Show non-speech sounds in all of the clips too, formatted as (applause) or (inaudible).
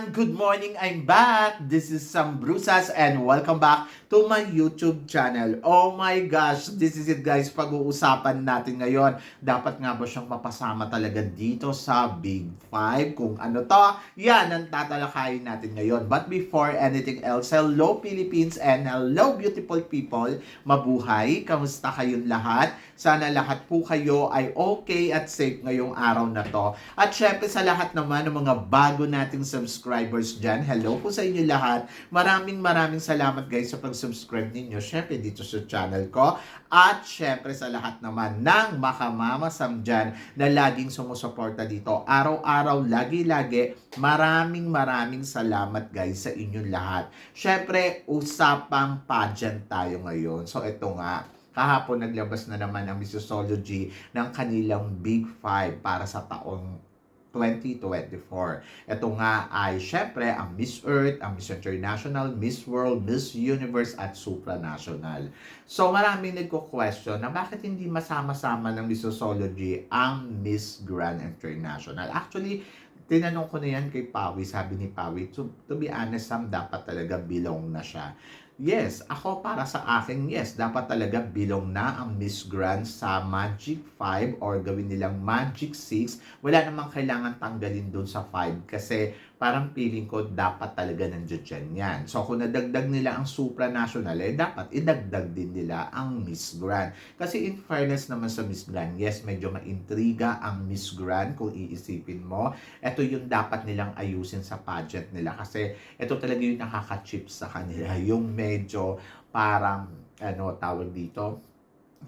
Everyone! Good morning! I'm back! This is Sam Brusas and welcome back to my YouTube channel. Oh my gosh! This is it guys, pag-uusapan natin ngayon. Dapat nga ba siyang mapasama talaga dito sa Big Five? Kung ano to, yan ang tatalakayin natin ngayon. But before anything else, hello Philippines and hello beautiful people! Mabuhay! Kamusta kayong lahat? Sana lahat po kayo ay okay at safe ngayong araw na to. At syempre sa lahat naman ng mga bago nating subscribers dyan, hello po sa inyo lahat. Maraming maraming salamat guys sa pag-subscribe ninyo. Syempre dito sa channel ko. At syempre sa lahat naman ng makamamasam dyan na laging sumusuporta dito. Araw-araw, lagi-lagi, maraming maraming salamat guys sa inyong lahat. Syempre, usapang pageant tayo ngayon. So ito nga, kahapon naglabas na naman ang Missology ng kanilang Big Five para sa taong 2024. Ito nga ay syempre ang Miss Earth, ang Miss International, Miss World, Miss Universe at Supranational. So maraming nagko-question na bakit hindi masama-sama ng Missology ang Miss Grand International. Actually, tinanong ko na yan kay Pawi, sabi ni Pawi, to, to be honest, Sam, dapat talaga belong na siya. Yes, ako para sa akin, yes, dapat talaga bilong na ang Miss Grand sa Magic 5 or gawin nilang Magic 6. Wala namang kailangan tanggalin dun sa 5 kasi parang feeling ko dapat talaga nandiyan yan. So kung nadagdag nila ang supranational, eh dapat idagdag din nila ang Miss Grand. Kasi in fairness naman sa Miss Grand, yes, medyo maintriga ang Miss Grand kung iisipin mo. Ito yung dapat nilang ayusin sa pageant nila kasi ito talaga yung nakaka-chip sa kanila. (laughs) Yung medyo parang, ano, tawag dito,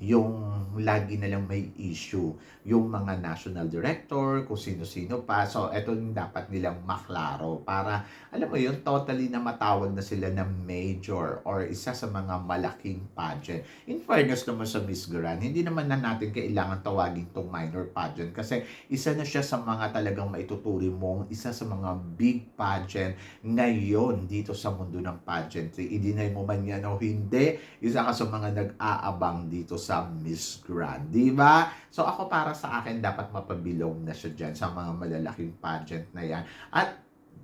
yung lagi na lang may issue. Yung mga national director, kung sino-sino pa. So, ito yung dapat nilang maklaro para, alam mo yun, totally na matawag na sila na major or isa sa mga malaking pageant. In fairness naman sa Miss Grand, hindi naman na natin kailangan tawagin tong minor pageant kasi isa na siya sa mga talagang maituturi mong isa sa mga big pageant ngayon dito sa mundo ng pageantry. I-deny mo man yan o hindi, isa ka sa mga nag-aabang dito sa Miss Grand. Di ba? So ako para sa akin, dapat mapabilong na siya dyan sa mga malalaking pageant na yan. At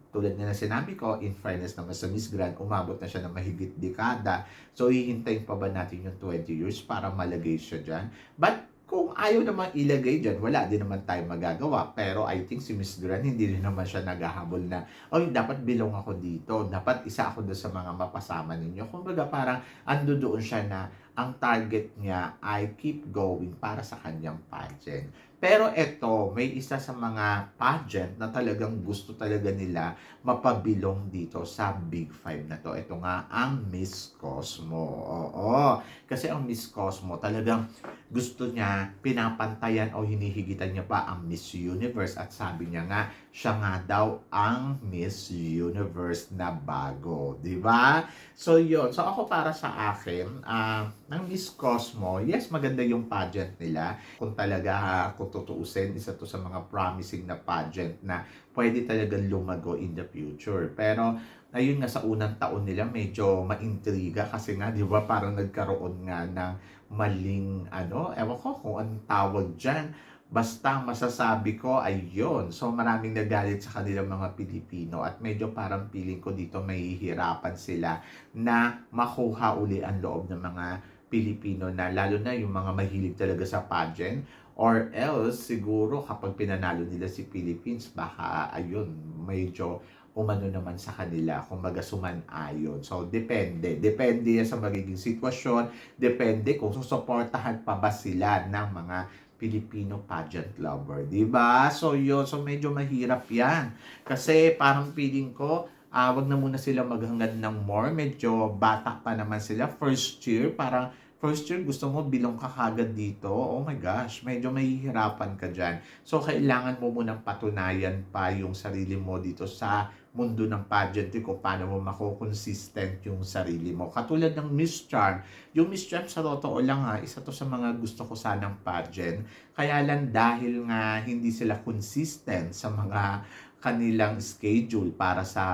tulad na sinabi ko, in fairness naman sa Miss Grand, umabot na siya ng mahigit dekada. So, hihintayin pa ba natin yung 20 years para malagay siya dyan? But, kung ayaw naman ilagay dyan, wala din naman tayo magagawa. Pero I think si Miss Grand, hindi rin naman siya naghahabol na, oy, dapat bilong ako dito. Dapat isa ako doon sa mga mapasama ninyo. Kumbaga parang ando doon siya na ang target niya ay keep going para sa kanyang pageant. Pero ito, may isa sa mga pageant na talagang gusto talaga nila mapabilong dito sa Big Five na to. Ito nga ang Miss Cosmo. Oo. Kasi ang Miss Cosmo talagang gusto niya, pinapantayan o hinihigitan niya pa ang Miss Universe. At sabi niya nga, siya nga daw ang Miss Universe na bago. di ba? So, yun. So, ako para sa akin, ah, ng Miss Cosmo, yes, maganda yung pageant nila. Kung talaga, ha, kung tutuusin, isa to sa mga promising na pageant na pwede talagang lumago in the future. Pero, ayun nga sa unang taon nila, medyo maintriga kasi nga, di ba, parang nagkaroon nga ng maling, ano, ewan ko kung anong tawag dyan, Basta masasabi ko ay yun. So maraming nagalit sa kanilang mga Pilipino at medyo parang feeling ko dito mahihirapan sila na makuha uli ang loob ng mga Pilipino na lalo na yung mga mahilig talaga sa pageant or else siguro kapag pinanalo nila si Philippines baka ayun medyo umano naman sa kanila kumbaga suman-ayon. So depende, depende sa magiging sitwasyon, depende kung susuportahan pa ba sila ng mga Filipino pageant lover, 'di ba? So yun, so medyo mahirap 'yan. Kasi parang feeling ko ah wag na muna sila maghangad ng more, medyo bata pa naman sila, first year, parang first year gusto mo bilong ka kagad dito. Oh my gosh, medyo mahihirapan ka diyan. So kailangan mo munang patunayan pa yung sarili mo dito sa mundo ng pageantry kung paano mo mako-consistent yung sarili mo. Katulad ng Miss Charm. Yung Miss Charm sa totoo lang ha, isa to sa mga gusto ko sanang pageant. Kaya lang dahil nga hindi sila consistent sa mga kanilang schedule para sa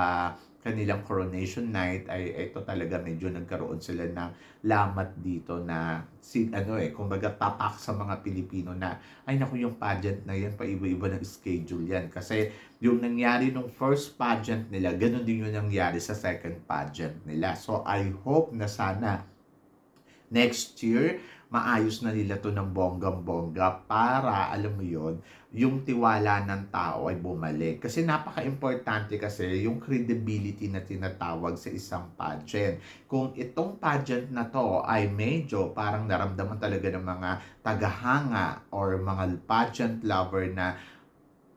kanilang coronation night ay ito talaga medyo nagkaroon sila ng lamat dito na si ano eh kumbaga tapak sa mga Pilipino na ay naku yung pageant na yan paiba-iba ng schedule yan. Kasi yung nangyari nung first pageant nila ganun din yung nangyari sa second pageant nila. So I hope na sana next year maayos na nila to ng bonggang-bongga para, alam mo yon yung tiwala ng tao ay bumalik. Kasi napaka-importante kasi yung credibility na tinatawag sa isang pageant. Kung itong pageant na to ay medyo parang naramdaman talaga ng mga tagahanga or mga pageant lover na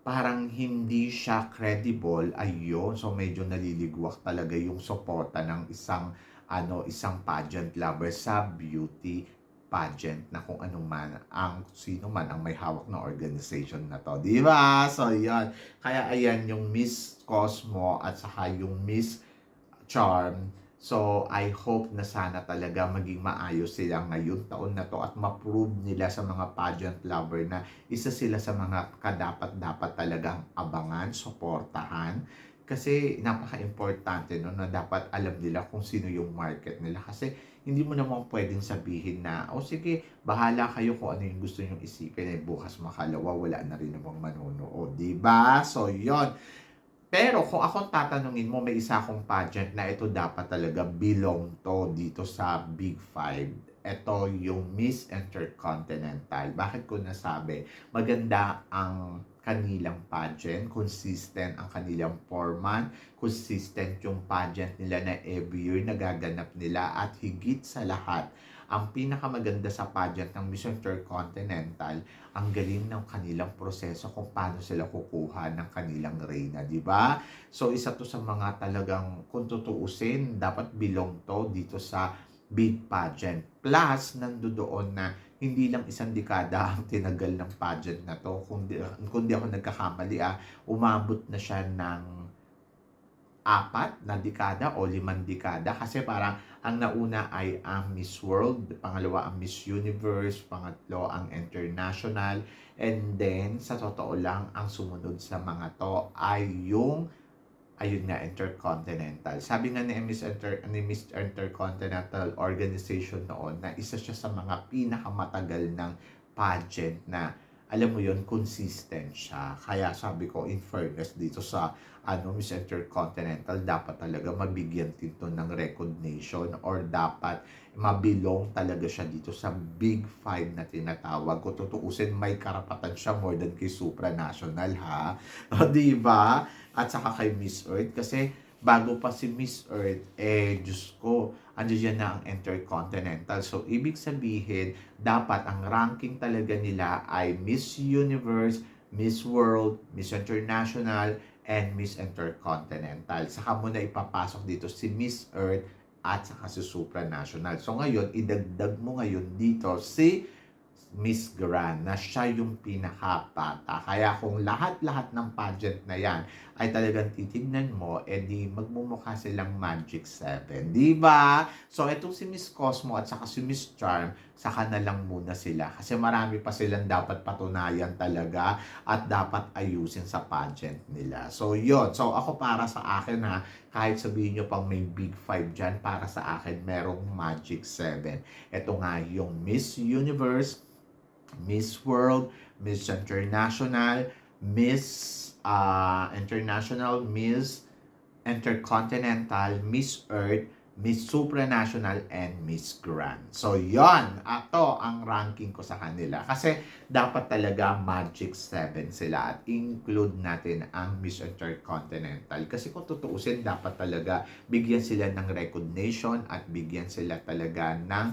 parang hindi siya credible, ayun. So medyo naliligwak talaga yung suporta ng isang ano, isang pageant lover sa beauty pageant na kung ano man ang sino man ang may hawak na organization na to. Di ba? So, yan. Kaya ayan yung Miss Cosmo at saka yung Miss Charm. So, I hope na sana talaga maging maayos sila ngayon taon na to at ma-prove nila sa mga pageant lover na isa sila sa mga kadapat-dapat talagang abangan, suportahan. Kasi napaka-importante no, na dapat alam nila kung sino yung market nila. Kasi hindi mo naman pwedeng sabihin na, o oh, sige, bahala kayo kung ano yung gusto nyong isipin. Eh, bukas makalawa, wala na rin namang manonood. Diba? So, yon pero kung akong tatanungin mo, may isa akong pageant na ito dapat talaga belong to dito sa Big Five. Ito yung Miss Intercontinental. Bakit ko nasabi? Maganda ang kanilang pageant, consistent ang kanilang format, consistent yung pageant nila na every year nagaganap nila at higit sa lahat, ang pinakamaganda sa pageant ng Miss Intercontinental, ang galing ng kanilang proseso kung paano sila kukuha ng kanilang reyna, di ba? So, isa to sa mga talagang, kung tutuusin, dapat belong to dito sa big pageant. Plus, nandoon na hindi lang isang dekada ang tinagal ng pageant na to. Kung di, kung di ako nagkakamali, ah, umabot na siya ng apat na dekada o limang dekada kasi parang ang nauna ay ang Miss World, pangalawa ang Miss Universe, pangatlo ang International, and then sa totoo lang ang sumunod sa mga to ay yung ayun nga Intercontinental. Sabi nga ni Miss, Inter, ni Miss Intercontinental Organization noon na isa siya sa mga pinakamatagal ng pageant na alam mo yon consistent siya. Kaya sabi ko, in fairness dito sa ano, Miss Intercontinental, dapat talaga mabigyan dito ng recognition or dapat mabilong talaga siya dito sa Big Five na tinatawag. Kung tutuusin, may karapatan siya more than kay supranational, ha? (laughs) O, diba? At saka kay Miss Earth. Kasi bago pa si Miss Earth, eh, Diyos ko, andyan na ang Intercontinental. So, ibig sabihin, dapat ang ranking talaga nila ay Miss Universe, Miss World, Miss International, and Miss Intercontinental. Saka mo na ipapasok dito si Miss Earth at saka si Supranational. So ngayon, idagdag mo ngayon dito si Miss Grand na siya yung pinakabata. Kaya kung lahat-lahat ng pageant na yan ay talagang titignan mo, edi magmumukha silang Magic 7. Di ba? So, itong si Miss Cosmo at saka si Miss Charm, saka na lang muna sila. Kasi marami pa silang dapat patunayan talaga at dapat ayusin sa pageant nila. So, yon So, ako para sa akin ha, kahit sabihin nyo pang may Big Five dyan, para sa akin merong Magic 7. Ito nga yung Miss Universe, Miss World, Miss International, Miss uh, International, Miss Intercontinental, Miss Earth, Miss Supranational, and Miss Grand. So, yon Ato ang ranking ko sa kanila. Kasi, dapat talaga Magic 7 sila at include natin ang Miss Intercontinental. Kasi kung tutuusin, dapat talaga bigyan sila ng recognition at bigyan sila talaga ng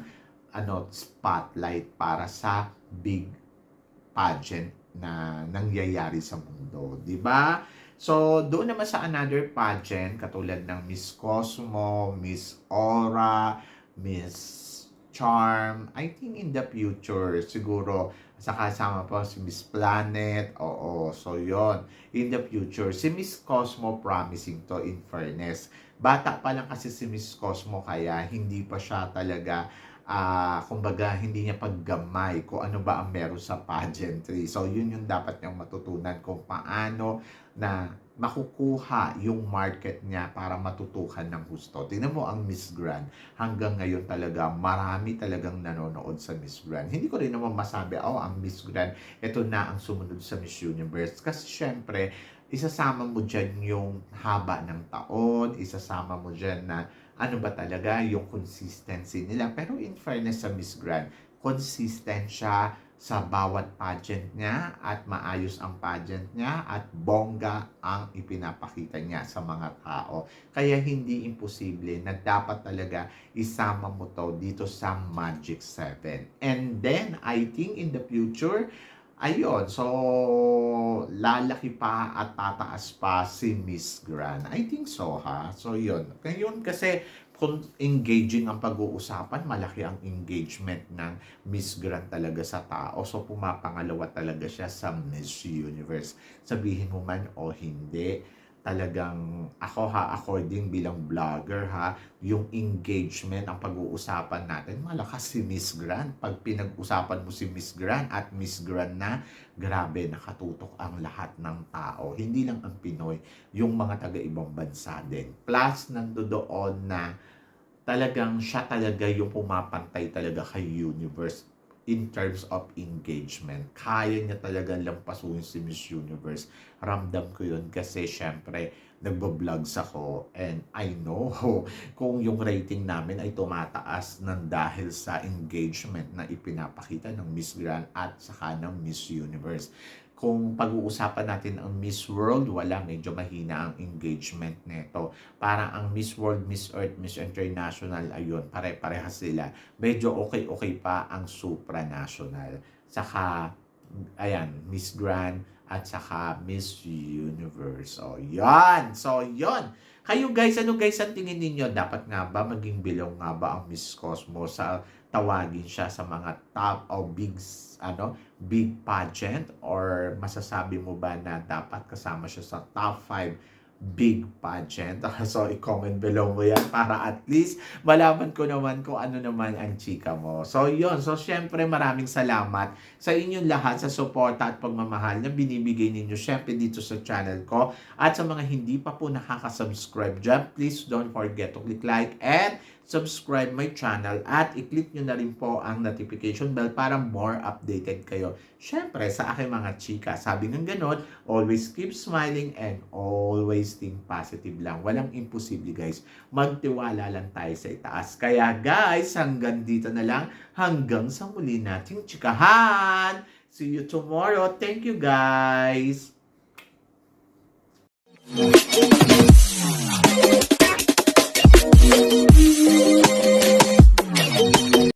ano, spotlight para sa big pageant na nangyayari sa mundo, 'di ba? So, doon naman sa another pageant katulad ng Miss Cosmo, Miss Aura, Miss Charm, I think in the future siguro sa kasama pa si Miss Planet, oo, so yon in the future. Si Miss Cosmo promising to in fairness. Bata pa lang kasi si Miss Cosmo kaya hindi pa siya talaga uh, kumbaga hindi niya paggamay kung ano ba ang meron sa pageantry. So yun yung dapat niyang matutunan kung paano na makukuha yung market niya para matutukan ng gusto. Tingnan mo ang Miss Grand. Hanggang ngayon talaga, marami talagang nanonood sa Miss Grand. Hindi ko rin naman masabi, oh, ang Miss Grand, ito na ang sumunod sa Miss Universe. Kasi syempre, isasama mo dyan yung haba ng taon, isasama mo dyan na ano ba talaga yung consistency nila. Pero in fairness sa Miss Grand, consistent siya sa bawat pageant niya at maayos ang pageant niya at bongga ang ipinapakita niya sa mga tao. Kaya hindi imposible na dapat talaga isama mo to dito sa Magic 7. And then, I think in the future, ayun, so lalaki pa at tataas pa si Miss Grand. I think so ha. So yun. Ngayon kasi kung engaging ang pag-uusapan, malaki ang engagement ng Miss Grand talaga sa tao. So, pumapangalawa talaga siya sa Miss Universe. Sabihin mo man o hindi, talagang ako ha, according bilang vlogger ha, yung engagement, ang pag-uusapan natin, malakas si Miss Grand. Pag pinag-usapan mo si Miss Grand at Miss Grand na, grabe, nakatutok ang lahat ng tao. Hindi lang ang Pinoy, yung mga taga-ibang bansa din. Plus, nandoon na talagang siya talaga yung pumapantay talaga kay Universe in terms of engagement. Kaya niya talaga lampasuhin si Miss Universe. Ramdam ko yun kasi syempre nagbo-vlogs ako and I know (laughs) kung yung rating namin ay tumataas ng dahil sa engagement na ipinapakita ng Miss Grand at saka ng Miss Universe kung pag-uusapan natin ang Miss World, wala, medyo mahina ang engagement nito. Parang ang Miss World, Miss Earth, Miss International, ayun, pare-parehas sila. Medyo okay-okay pa ang supranational. Saka, ayan, Miss Grand, at saka Miss Universe. O, yan. So, yon Kayo guys, ano guys ang tingin ninyo? Dapat nga ba maging bilong nga ba ang Miss Cosmo sa tawagin siya sa mga top o big ano big pageant or masasabi mo ba na dapat kasama siya sa top 5 big pageant. (laughs) So, i-comment below mo yan para at least malaman ko naman kung ano naman ang chika mo. So, yon So, syempre maraming salamat sa inyong lahat sa suporta at pagmamahal na binibigay ninyo syempre dito sa channel ko. At sa mga hindi pa po nakaka-subscribe dyan, please don't forget to click like and subscribe my channel at i-click nyo na rin po ang notification bell para more updated kayo. Siyempre, sa aking mga chika, sabi ng ganon, always keep smiling and always think positive lang. Walang imposible guys. Magtiwala lang tayo sa itaas. Kaya guys, hanggang dito na lang. Hanggang sa muli nating chikahan. See you tomorrow. Thank you guys.